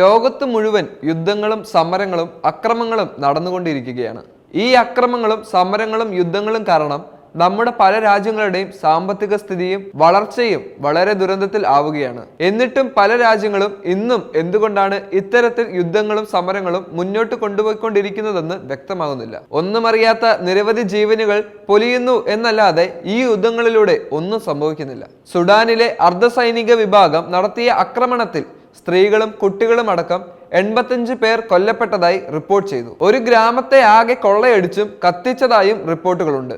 ലോകത്ത് മുഴുവൻ യുദ്ധങ്ങളും സമരങ്ങളും അക്രമങ്ങളും നടന്നുകൊണ്ടിരിക്കുകയാണ്. ഈ അക്രമങ്ങളും സമരങ്ങളും യുദ്ധങ്ങളും കാരണം നമ്മുടെ പല രാജ്യങ്ങളുടെയും സാമ്പത്തിക സ്ഥിതിയും വളർച്ചയും വളരെ ദുരന്തത്തിൽ ആവുകയാണ്. എന്നിട്ടും പല രാജ്യങ്ങളും ഇന്നും എന്തുകൊണ്ടാണ് ഇത്തരത്തിൽ യുദ്ധങ്ങളും സമരങ്ങളും മുന്നോട്ട് കൊണ്ടുപോയിക്കൊണ്ടിരിക്കുന്നതെന്ന് വ്യക്തമാകുന്നില്ല. ഒന്നുമറിയാത്ത നിരവധി ജീവനുകൾ പൊലിയുന്നു എന്നല്ലാതെ ഈ യുദ്ധങ്ങളിലൂടെ ഒന്നും സംഭവിക്കുന്നില്ല. സുഡാനിലെ അർദ്ധസൈനിക വിഭാഗം നടത്തിയ ആക്രമണത്തിൽ സ്ത്രീകളും കുട്ടികളും അടക്കം എൺപത്തിയഞ്ച് പേർ കൊല്ലപ്പെട്ടതായി റിപ്പോർട്ട് ചെയ്തു. ഒരു ഗ്രാമത്തെ ആകെ കൊള്ളയടിച്ചും കത്തിച്ചതായും റിപ്പോർട്ടുകളുണ്ട്.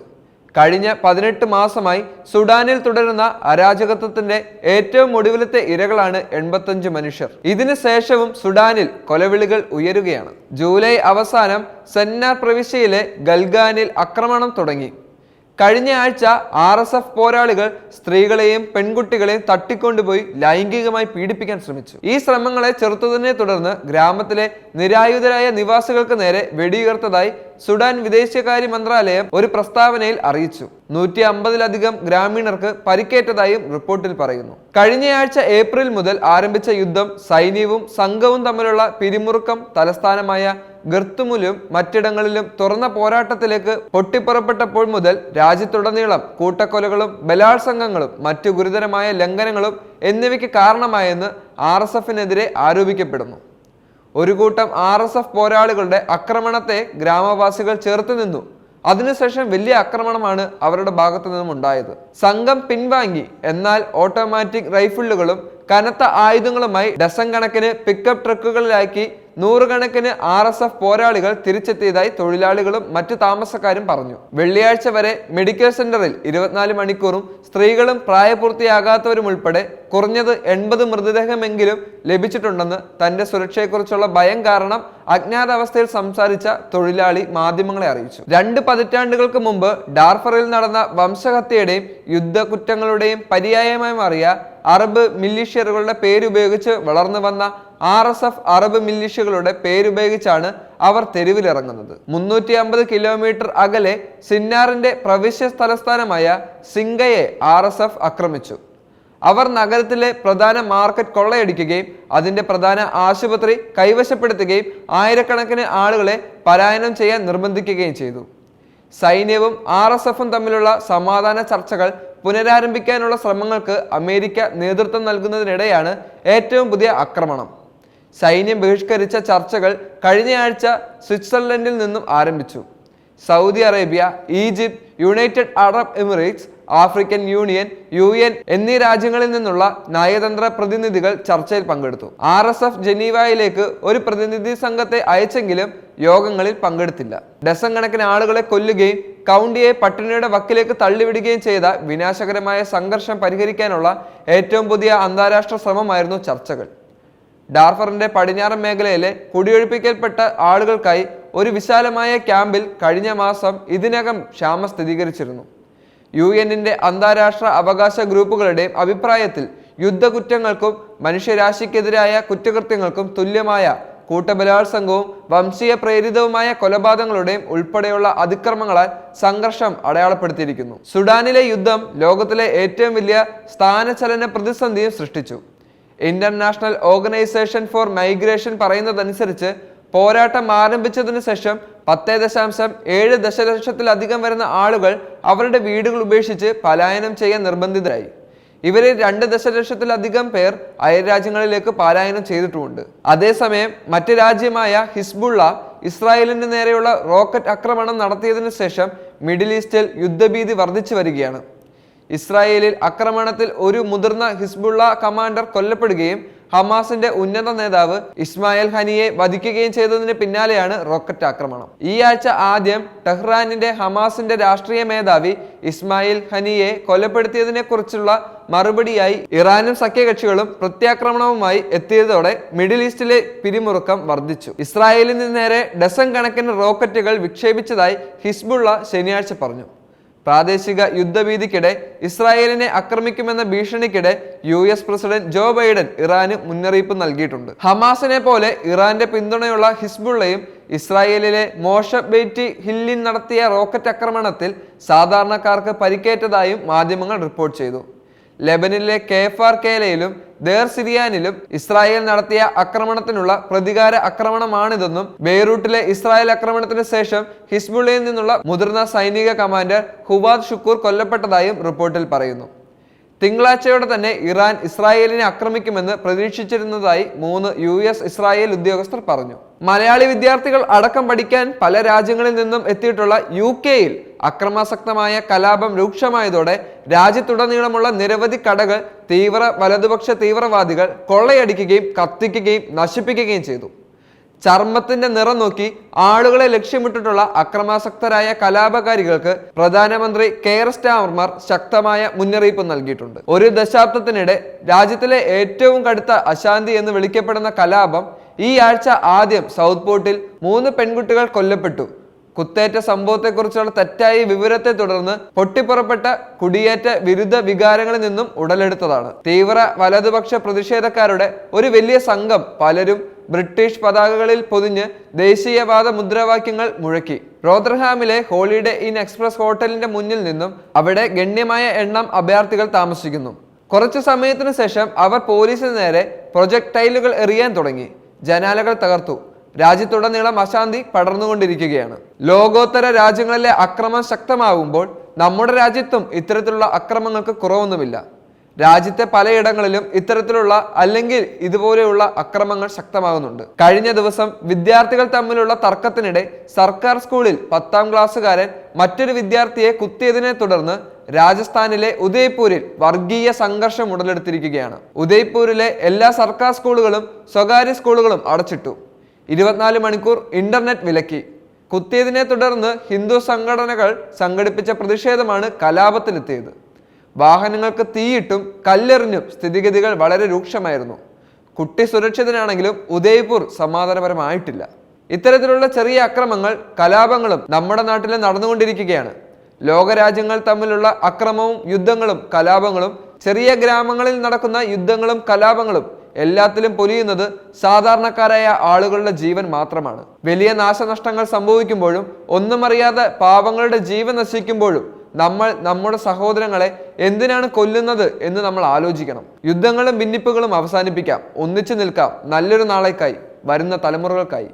കഴിഞ്ഞ പതിനെട്ട് മാസമായി സുഡാനിൽ തുടരുന്ന അരാജകത്വത്തിന്റെ ഏറ്റവും ഒടുവിലത്തെ ഇരകളാണ് എൺപത്തഞ്ച് മനുഷ്യർ. ഇതിനു ശേഷവും സുഡാനിൽ കൊലവിളികൾ ഉയരുകയാണ്. ജൂലൈ അവസാനം സെന്നാർ പ്രവിശ്യയിലെ ഗൽഗാനിൽ ആക്രമണം തുടങ്ങി. കഴിഞ്ഞ ആഴ്ച ആർ എസ് എഫ് പോരാളികൾ സ്ത്രീകളെയും പെൺകുട്ടികളെയും തട്ടിക്കൊണ്ടുപോയി ലൈംഗികമായി പീഡിപ്പിക്കാൻ ശ്രമിച്ചു. ഈ ശ്രമങ്ങളെ ചെറുത്തതിനെ തുടർന്ന് ഗ്രാമത്തിലെ നിരായുധരായ നിവാസികൾക്ക് നേരെ വെടിയുയർത്തതായി സുഡാൻ വിദേശകാര്യ മന്ത്രാലയം ഒരു പ്രസ്താവനയിൽ അറിയിച്ചു. നൂറ്റി അമ്പതിലധികം ഗ്രാമീണർക്ക് പരിക്കേറ്റതായും റിപ്പോർട്ടിൽ പറയുന്നു. കഴിഞ്ഞയാഴ്ച ഏപ്രിൽ മുതൽ ആരംഭിച്ച യുദ്ധം സൈന്യവും സംഘവും തമ്മിലുള്ള പിരിമുറുക്കം തലസ്ഥാനമായ ഗർത്തുമുലും മറ്റിടങ്ങളിലും തുറന്ന പോരാട്ടത്തിലേക്ക് പൊട്ടിപ്പുറപ്പെട്ടപ്പോൾ മുതൽ രാജ്യത്തുടനീളം കൂട്ടക്കൊലകളും ബലാത്സംഗങ്ങളും മറ്റു ഗുരുതരമായ ലംഘനങ്ങളും എന്നിവയ്ക്ക് കാരണമായെന്ന് ആർ എസ് എഫിനെതിരെ ആരോപിക്കപ്പെടുന്നു. ഒരു കൂട്ടം ആർ എസ് എഫ് പോരാളികളുടെ ആക്രമണത്തെ ഗ്രാമവാസികൾ ചേർത്ത് നിന്നു. അതിനുശേഷം വലിയ ആക്രമണമാണ് അവരുടെ ഭാഗത്തു നിന്നും ഉണ്ടായത്. സംഘം പിൻവാങ്ങി. എന്നാൽ ഓട്ടോമാറ്റിക് റൈഫിളുകളും കനത്ത ആയുധങ്ങളുമായി ഡസൻ കണക്കിന് പിക്കപ്പ് ട്രക്കുകളിലാക്കി നൂറുകണക്കിന് ആർ എസ് എഫ് പോരാളികൾ തിരിച്ചെത്തിയതായി തൊഴിലാളികളും മറ്റു താമസക്കാരും പറഞ്ഞു. വെള്ളിയാഴ്ച വരെ മെഡിക്കൽ സെന്ററിൽ ഇരുപത്തിനാല് മണിക്കൂറും സ്ത്രീകളും പ്രായപൂർത്തിയാകാത്തവരും ഉൾപ്പെടെ കുറഞ്ഞത് എൺപത് മൃതദേഹമെങ്കിലും ലഭിച്ചിട്ടുണ്ടെന്ന് തന്റെ സുരക്ഷയെക്കുറിച്ചുള്ള ഭയം കാരണം അജ്ഞാതാവസ്ഥയിൽ സംസാരിച്ച തൊഴിലാളി മാധ്യമങ്ങളെ അറിയിച്ചു. രണ്ട് പതിറ്റാണ്ടുകൾക്ക് മുമ്പ് ഡാർഫറിൽ നടന്ന വംശഹത്യയുടെയും യുദ്ധകുറ്റങ്ങളുടെയും പര്യായമായി മാറിയ അറബ് മില്ലീഷ്യറുകളുടെ പേരുപയോഗിച്ച് വളർന്നു വന്ന ആർ എസ് എഫ് അറബ് മിലിഷ്യകളുടെ പേരുപയോഗിച്ചാണ് അവർ തെരുവിലിറങ്ങുന്നത്. മുന്നൂറ്റി അമ്പത് കിലോമീറ്റർ അകലെ സിന്നാറിന്റെ പ്രവിശ്യ തലസ്ഥാനമായ സിംഗയെ ആർ എസ് എഫ് ആക്രമിച്ചു. അവർ നഗരത്തിലെ പ്രധാന മാർക്കറ്റ് കൊള്ളയടിക്കുകയും അതിന്റെ പ്രധാന ആശുപത്രി കൈവശപ്പെടുത്തുകയും ആയിരക്കണക്കിന് ആളുകളെ പലായനം ചെയ്യാൻ നിർബന്ധിക്കുകയും ചെയ്തു. സൈന്യവും ആർ എസ് എഫും തമ്മിലുള്ള സമാധാന ചർച്ചകൾ പുനരാരംഭിക്കാനുള്ള ശ്രമങ്ങൾക്ക് അമേരിക്ക നേതൃത്വം നൽകുന്നതിനിടെയാണ് ഏറ്റവും പുതിയ ആക്രമണം. സൈന്യം ബഹിഷ്കരിച്ച ചർച്ചകൾ കഴിഞ്ഞയാഴ്ച സ്വിറ്റ്സർലൻഡിൽ നിന്നും ആരംഭിച്ചു. Saudi Arabia Egypt United Arab Emirates African Union U N എന്നീ രാജ്യങ്ങളിൽ നിന്നുള്ള നയതന്ത്ര പ്രതിനിധികൾ ചർച്ചയിൽ പങ്കെടുത്തു. ആർ എസ് എഫ് ജനീവയിലേക്ക് ഒരു പ്രതിനിധി സംഘത്തെ അയച്ചെങ്കിലും യോഗങ്ങളിൽ പങ്കെടുത്തില്ല. ഡസൻ കണക്കിന് ആളുകളെ കൊല്ലുകയും കൗണ്ടിയെ പട്ടിണിയുടെ വക്കിലേക്ക് തള്ളിവിടുകയും ചെയ്ത വിനാശകരമായ സംഘർഷം പരിഹരിക്കാനുള്ള ഏറ്റവും പുതിയ അന്താരാഷ്ട്ര ശ്രമമായിരുന്നു ചർച്ചകൾ. ഡാർഫറിന്റെ പടിഞ്ഞാറൻ മേഖലയിലെ കുടിയൊഴിപ്പിക്കൽപ്പെട്ട ആളുകൾക്കായി ഒരു വിശാലമായ ക്യാമ്പിൽ കഴിഞ്ഞ മാസം ഇതിനകം ക്ഷാമ സ്ഥിരീകരിച്ചിരുന്നു. യു എന്നിന്റെ അന്താരാഷ്ട്ര അവകാശ ഗ്രൂപ്പുകളുടെയും അഭിപ്രായത്തിൽ യുദ്ധകുറ്റങ്ങൾക്കും മനുഷ്യരാശിക്കെതിരായ കുറ്റകൃത്യങ്ങൾക്കും തുല്യമായ കൂട്ടബലാത്സംഗവും വംശീയ പ്രേരിതവുമായ കൊലപാതകങ്ങളുടെയും ഉൾപ്പെടെയുള്ള അതിക്രമങ്ങളാൽ സംഘർഷം അടയാളപ്പെടുത്തിയിരിക്കുന്നു. സുഡാനിലെ യുദ്ധം ലോകത്തിലെ ഏറ്റവും വലിയ സ്ഥാനചലന പ്രതിസന്ധിയും സൃഷ്ടിച്ചു. ഇന്റർനാഷണൽ ഓർഗനൈസേഷൻ ഫോർ മൈഗ്രേഷൻ പറയുന്നതനുസരിച്ച് പോരാട്ടം ആരംഭിച്ചതിനു ശേഷം പത്ത് ദശാംശം ഏഴ് ദശലക്ഷത്തിലധികം വരുന്ന ആളുകൾ അവരുടെ വീടുകൾ ഉപേക്ഷിച്ച് പലായനം ചെയ്യാൻ നിർബന്ധിതരായി. ഇവരിൽ രണ്ട് ദശലക്ഷത്തിലധികം പേർ അയൽരാജ്യങ്ങളിലേക്ക് പലായനം ചെയ്തിട്ടുമുണ്ട്. അതേസമയം മറ്റ് രാജ്യമായ ഹിസ്ബുള്ള ഇസ്രായേലിന് നേരെയുള്ള റോക്കറ്റ് ആക്രമണം നടത്തിയതിനു ശേഷം മിഡിൽ ഈസ്റ്റിൽ യുദ്ധഭീതി വർദ്ധിച്ചു വരികയാണ്. ഇസ്രായേലിൽ ആക്രമണത്തിൽ ഒരു മുതിർന്ന ഹിസ്ബുള്ള കമാൻഡർ കൊല്ലപ്പെടുകയും ഹമാസിന്റെ ഉന്നത നേതാവ് ഇസ്മായിൽ ഹനിയെ വധിക്കുകയും ചെയ്തതിന് പിന്നാലെയാണ് റോക്കറ്റ് ആക്രമണം. ഈ ആഴ്ച ആദ്യം ടെഹ്റാനിന്റെ ഹമാസിന്റെ രാഷ്ട്രീയ മേധാവി ഇസ്മായിൽ ഹനിയെ കൊലപ്പെടുത്തിയതിനെ കുറിച്ചുള്ള മറുപടിയായി ഇറാനും സഖ്യകക്ഷികളും പ്രത്യാക്രമണവുമായി എത്തിയതോടെ മിഡിൽ ഈസ്റ്റിലെ പിരിമുറുക്കം വർദ്ധിച്ചു. ഇസ്രായേലിന് നേരെ ഡസൻ കണക്കിന് റോക്കറ്റുകൾ വിക്ഷേപിച്ചതായി ഹിസ്ബുള്ള ശനിയാഴ്ച പറഞ്ഞു. പ്രാദേശിക യുദ്ധഭീതിക്കിടെ ഇസ്രായേലിനെ ആക്രമിക്കുമെന്ന ഭീഷണിക്കിടെ U S president Joe Biden ഇറാന് മുന്നറിയിപ്പ് നൽകിയിട്ടുണ്ട്. ഹമാസിനെ പോലെ ഇറാന്റെ പിന്തുണയുള്ള ഹിസ്ബുള്ളയും ഇസ്രായേലിലെ മോഷബേറ്റി ഹില്ലിൻ നടത്തിയ റോക്കറ്റ് ആക്രമണത്തിൽ സാധാരണക്കാർക്ക് പരിക്കേറ്റതായും മാധ്യമങ്ങൾ റിപ്പോർട്ട് ചെയ്തു. ലെബനിലെ കേഫാർ കേലയിലും ദേർ സിരിയാനിലും ഇസ്രായേൽ നടത്തിയ ആക്രമണത്തിനുള്ള പ്രതികാര ആക്രമണമാണിതെന്നും ബെയ്റൂട്ടിലെ ഇസ്രായേൽ ആക്രമണത്തിന് ശേഷം ഹിസ്ബുള്ളയിൽ നിന്നുള്ള മുതിർന്ന സൈനിക കമാൻഡർ ഹുബാദ് ഷുക്കൂർ കൊല്ലപ്പെട്ടതായും റിപ്പോർട്ടിൽ പറയുന്നു. തിങ്കളാഴ്ചയോടെ തന്നെ ഇറാൻ ഇസ്രായേലിനെ ആക്രമിക്കുമെന്ന് പ്രതീക്ഷിച്ചിരുന്നതായി മൂന്ന് യു എസ് ഇസ്രായേൽ ഉദ്യോഗസ്ഥർ പറഞ്ഞു. മലയാളി വിദ്യാർത്ഥികൾ അടക്കം പഠിക്കാൻ പല രാജ്യങ്ങളിൽ നിന്നും എത്തിയിട്ടുള്ള യു കെയിൽ അക്രമാസക്തമായ കലാപം രൂക്ഷമായതോടെ രാജ്യത്തുടനീളമുള്ള നിരവധി കടകൾ തീവ്ര വലതുപക്ഷ തീവ്രവാദികൾ കൊള്ളയടിക്കുകയും കത്തിക്കുകയും നശിപ്പിക്കുകയും ചെയ്തു. ചർമ്മത്തിന്റെ നിറം നോക്കി ആളുകളെ ലക്ഷ്യമിട്ടിട്ടുള്ള അക്രമാസക്തരായ കലാപകാരികൾക്ക് പ്രധാനമന്ത്രി കെയർ സ്റ്റാമർമാർ ശക്തമായ മുന്നറിയിപ്പ് നൽകിയിട്ടുണ്ട്. ഒരു ദശാബ്ദത്തിനിടെ രാജ്യത്തിലെ ഏറ്റവും കടുത്ത അശാന്തി എന്ന് വിളിക്കപ്പെടുന്ന കലാപം ഈ ആഴ്ച ആദ്യം സൗത്ത് പോർട്ടിൽ മൂന്ന് പെൺകുട്ടികൾ കൊല്ലപ്പെട്ടു. കുത്തേറ്റ സംഭവത്തെക്കുറിച്ചുള്ള തെറ്റായ വിവരത്തെ തുടർന്ന് പൊട്ടിപ്പുറപ്പെട്ട കുടിയേറ്റ വിരുദ്ധ വികാരങ്ങളിൽ നിന്നും ഉടലെടുത്തതാണ്. തീവ്ര വലതുപക്ഷ പ്രതിഷേധക്കാരുടെ ഒരു വലിയ സംഘം പലരും ബ്രിട്ടീഷ് പതാകകളിൽ പൊതിഞ്ഞ് ദേശീയവാദ മുദ്രാവാക്യങ്ങൾ മുഴക്കി. റോദർഹാമിലെ ഹോളിഡേ ഇൻ എക്സ്പ്രസ് ഹോട്ടലിന്റെ മുന്നിൽ നിന്നും അവിടെ ഗണ്യമായ എണ്ണം അഭയാർത്ഥികൾ താമസിക്കുന്നു. കുറച്ചു സമയത്തിനു ശേഷം അവർ പോലീസിന് നേരെ പ്രൊജക്ടൈലുകൾ എറിയാൻ തുടങ്ങി. ജനാലകൾ തകർത്തു. രാജ്യത്തുടനീളം അശാന്തി പടർന്നുകൊണ്ടിരിക്കുകയാണ്. ലോകോത്തര രാജ്യങ്ങളിലെ അക്രമം ശക്തമാകുമ്പോൾ നമ്മുടെ രാജ്യത്തും ഇത്തരത്തിലുള്ള അക്രമങ്ങൾക്ക് കുറവൊന്നുമില്ല. രാജ്യത്തെ പലയിടങ്ങളിലും ഇത്തരത്തിലുള്ള അല്ലെങ്കിൽ ഇതുപോലെയുള്ള അക്രമങ്ങൾ ശക്തമാകുന്നുണ്ട്. കഴിഞ്ഞ ദിവസം വിദ്യാർത്ഥികൾ തമ്മിലുള്ള തർക്കത്തിനിടെ സർക്കാർ സ്കൂളിൽ പത്താം ക്ലാസ്സുകാരൻ മറ്റൊരു വിദ്യാർത്ഥിയെ കുത്തിയതിനെ തുടർന്ന് രാജസ്ഥാനിലെ ഉദയ്പൂരിൽ വർഗീയ സംഘർഷം ഉടലെടുത്തിരിക്കുകയാണ്. ഉദയ്പൂരിലെ എല്ലാ സർക്കാർ സ്കൂളുകളും സ്വകാര്യ സ്കൂളുകളും അടച്ചിട്ടു. ഇരുപത്തിനാല് മണിക്കൂർ ഇന്റർനെറ്റ് വിലക്കി. കുത്തിയതിനെ തുടർന്ന് ഹിന്ദു സംഘടനകൾ സംഘടിപ്പിച്ച പ്രതിഷേധമാണ് കലാപത്തിലെത്തിയത്. വാഹനങ്ങൾക്ക് തീയിട്ടും കല്ലെറിഞ്ഞും സ്ഥിതിഗതികൾ വളരെ രൂക്ഷമായിരുന്നു. കുട്ടി സുരക്ഷിതനാണെങ്കിലും ഉദയ്പൂർ സമാധാനപരമായിട്ടില്ല. ഇത്തരത്തിലുള്ള ചെറിയ അക്രമങ്ങൾ കലാപങ്ങളും നമ്മുടെ നാട്ടിൽ നടന്നുകൊണ്ടിരിക്കുകയാണ്. ലോകരാജ്യങ്ങൾ തമ്മിലുള്ള അക്രമവും യുദ്ധങ്ങളും കലാപങ്ങളും ചെറിയ ഗ്രാമങ്ങളിൽ നടക്കുന്ന യുദ്ധങ്ങളും കലാപങ്ങളും എല്ലാത്തിലും പൊലിയുന്നത് സാധാരണക്കാരായ ആളുകളുടെ ജീവൻ മാത്രമാണ്. വലിയ നാശനഷ്ടങ്ങൾ സംഭവിക്കുമ്പോഴും ഒന്നും അറിയാതെ പാവങ്ങളുടെ ജീവൻ നശിക്കുമ്പോഴും നമ്മൾ നമ്മുടെ സഹോദരങ്ങളെ എന്തിനാണ് കൊല്ലുന്നത് എന്ന് നമ്മൾ ആലോചിക്കണം. യുദ്ധങ്ങളും ഭിന്നിപ്പുകളും അവസാനിപ്പിക്കാം. ഒന്നിച്ചു നിൽക്കാം. നല്ലൊരു നാളേക്കായി. വരുന്ന തലമുറകൾക്കായി.